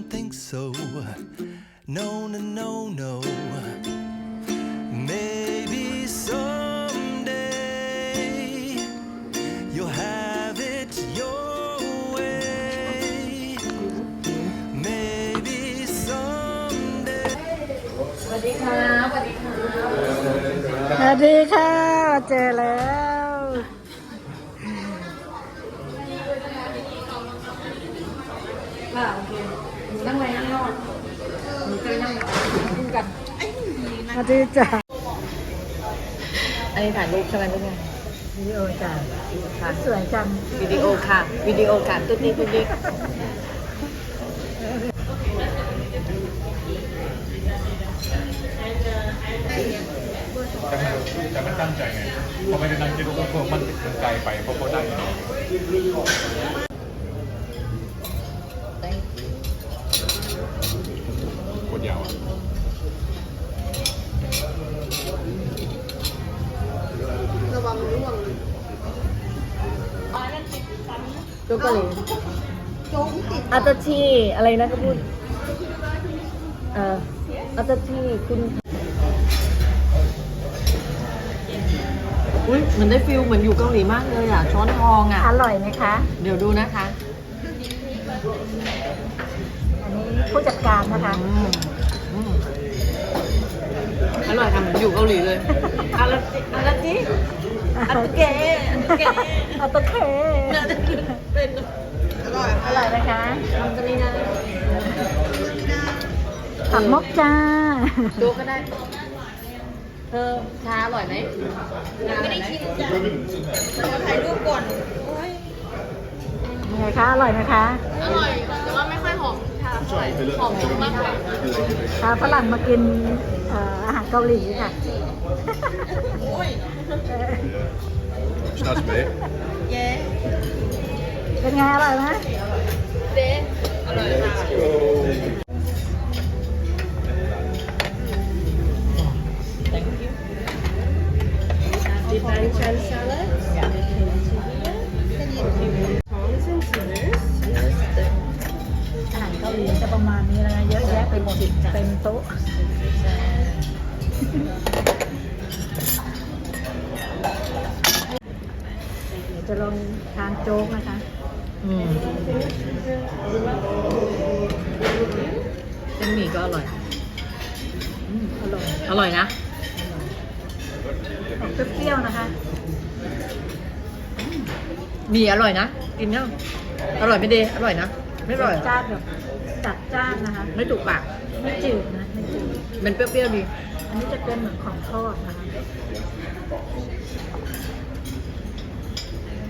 don't think so. No, no, no, no. Maybe someday you'll have it your way. Maybe someday. สวัสดีครับสวัสดีครับสวัสดีค่ะ เจอแล้ว ค่ะโอเค หนูนั่งไว้นั่งนอกหนูเคยนั่งคู่กันสวัสดีจ้ะอันนี้ถ่ายรูปใช่ไหมลูกเนี่ยวิดีโอจ้ะค่ะสวยจังวิดีโอค่ะวิดีโอค่ะตุ๊ดนี้ตุ๊ดนี้แต่มันตั้งใจไงพอไม่ได้นั่งคิดว่าพวกมันมันไกลไปเพราะเขาได้ไง กดยาวอะโจ๊กเกาหลีอัตชีอะไรนะก็พูดเอ่ออัตชีคุณอุ้ยเหมือนได้ฟิลเหมือนอยู่เกาหลีมากเลยอะช้อนทองอะ อร่อยไหมคะ เดี๋ยวดูนะคะ อันนี้ผู้จัดการ นะคะอืมอืมอร่อยค่ะเหมือนอยู่เกาหลีเลยอะไรอะไรจีอัตเกะอัตเกะอัตเคเป็นอร่อยไหมคะทำกันนี่นะผักมกจ้าดูก็ได้ เธอชาอร่อยไหมไม่ได้ชิมจ้ะถ่ายรูปก่อนยังไงคะ อร่อยไหมคะ อร่อยแต่ว่าไม่ค่อย หอมชาเท่าไหร่หอมมากกว่าพาฝรั่งมากินเอ่ออาหารเกาหลีค่ะ โอ้ยเออ Snart tilbage. เย้เป็นไงอร่อยไหมเจ๊อร่อยค่ะ Thank เต็มโต๊ะเดี๋ยวจะลองทานโจ๊กนะคะ อืมเส้นหมี่ก็อร่อย อืมอร่อยอร่อยนะ ออกเปรี้ยวๆนะคะหมี่อร่อยนะ กินยังอร่อยไม่ดีอร่อยนะ ไม่อร่อยจ้านแบบจัดจ้านนะคะ ไม่ถูกปาก ไม่จืดนะไม่จืดมันเปรี้ยวๆดี อันนี้จะเป็นเหมือนของทอดนะคะ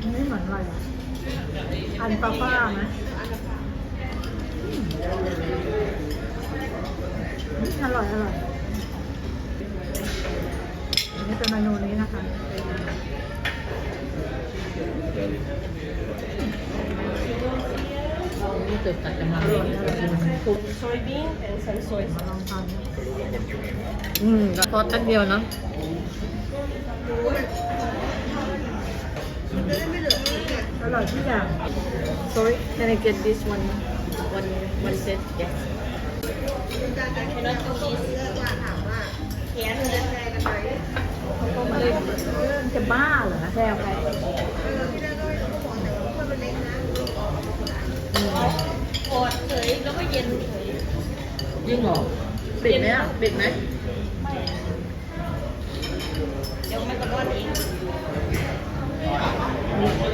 อันนี้เหมือนอะไรอะอันปลาฟ้าไหมอืมอร่อยอร่อยอันนี้เป็นเมนูนี้นะคะ นี่เกิดจากกำลังคุก soybean and some soy มาลองทานนะอืมก็ทอดแป๊บเดียวเนาะอร่อยทุกอย่าง sorry can I get this one one one set yes เขาไม่ได้จะบ้าเหรอแซวใคร ยิ่งเหรอปิดไหมอะปิดไหมเดี๋ยวมันก็ร้อนเอง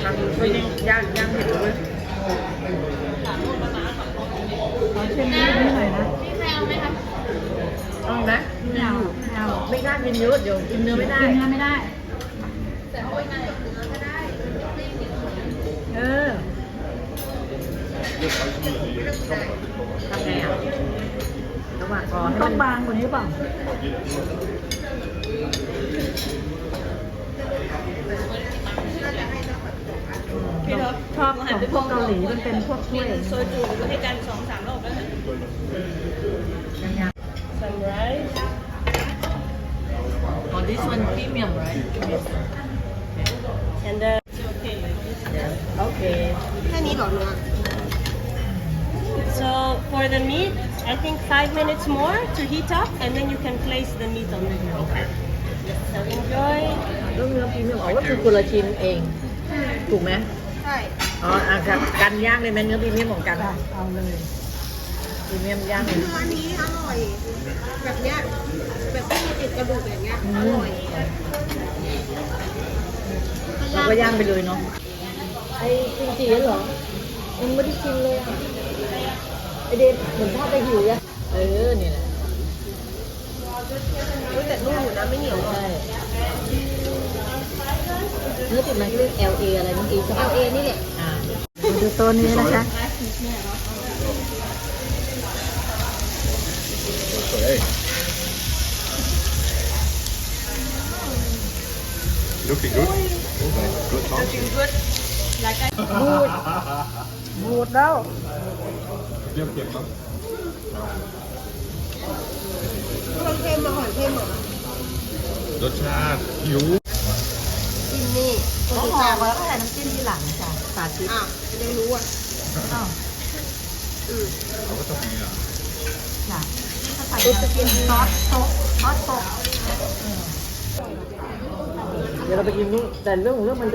ทำก็ยังย่างย่างเผ็ดเลยขอชิมนิดหน่อยนะเอาไหมไม่เอาไม่เอาไม่กล้ากินเยอะเดี๋ยวกินเนื้อไม่ได้กินเนื้อไม่ได้เออ ทำไงอะระหว่างรอให้ต้มัองนบางกว่านี้เปล่าชอบของพวกเกาหลีมันเป็นพวกถ้วยโซจูให้กันสองสามรอบแล้ว sunrise Oh, this one premium, right? and then Okay. แค่นี้เหรอเนื้อ so for the meat I think five minutes more to heat up and then you can place the meat on the grill so enjoy เรื่องเนื้อพรีเมียมอ๋อก็คือคนละชิ้นเอง ถูกไหมใช่อ๋ออะครับกันย่างเลยไหมเนื้อพรีเมียมของกันได้เอาเลยพรีเมียมย่างเลยเนื้อนี้อร่อย แบบเนี้ยแบบที่มีติดกระดูกอย่างเงี้ยอร่อยเราก็ย่างไปเลยเนาะไอ้จริงจีเหรอยังไม่ได้กินเลยอะ ไอเดนเหมือนทอดไปหิวอะเออนี่แหละอุ๊ยแต่นุ่มอยู่นะไม่เหนียวใช่เนื้อติดมันก็เรียก LA อะไรเมื่อกี้ใช่ปะ LA นี่แหละอ่าดูตัวนี้นะคะเฮ้ย looking good good talk บูดบูดแล้ว เรียบเก็บมั้งเครื่องเค็มมาหอยเค็มเหรอรสชาติหิวจิ้มนี่ก็หอมแล้วก็ใส่น้ำจิ้มทีหลังจ้ะสาธิตอะจะได้รู้อะอ้าวอืมเขาก็ต้องมีอะจ้ะถ้าใส่น้ำจิ้มซอสโต๊ะซอสโต๊ะเดี๋ยวเราไปกินนู่นแต่เรื่องของเรื่องมัน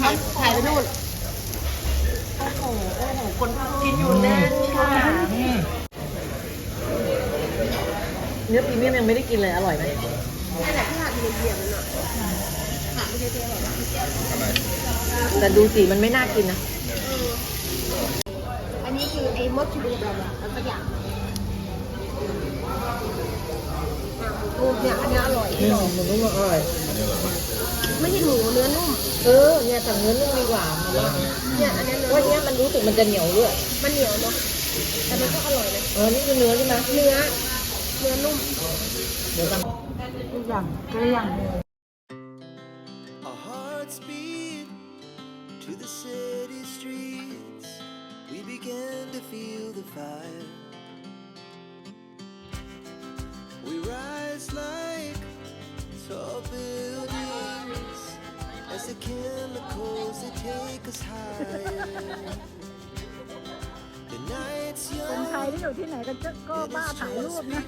ถ่ายถ่ายไปนู่น โอ้โหโอ้โห คนกินอยู่แน่นค่ะเนื้อพรีเมียมยังไม่ได้กินเลย อร่อยไหมนี่แหละที่หาดเทียมๆมันอะหาดไม่ใช่เทียมหรอกอะไรแต่ดูสีมันไม่น่ากินนะ อันนี้คือไอ้มดชูแบบอะไรแล้วก็อย่างอะหมูเนี่ยอันเนี้ยอร่อยนี่หมูนุ่มอร่อยอันนี้อร่อยมากไม่ใช่หมูเนื้อนุ่ม เออ เนี่ยสั่งเนื้อนุ่มดีกว่าเพราะว่าเนี่ยอันเนี้ รู้สึกมันจะเหนียวด้วยมันเหนียวเนาะแต่มันก็อร่อยนะเออนี่คือเนื้อใช่ไหมเนื้อเนื้อนุ่มเดี๋ยวกันทุกอย่างเกลี้ยง Our hearts beat to the city streets. We began to feel the fire. We rise like tall buildings as the chemicals they take us higher. อยู่ที่ไหนก็จะก็บ้าถ่ายรูปนะ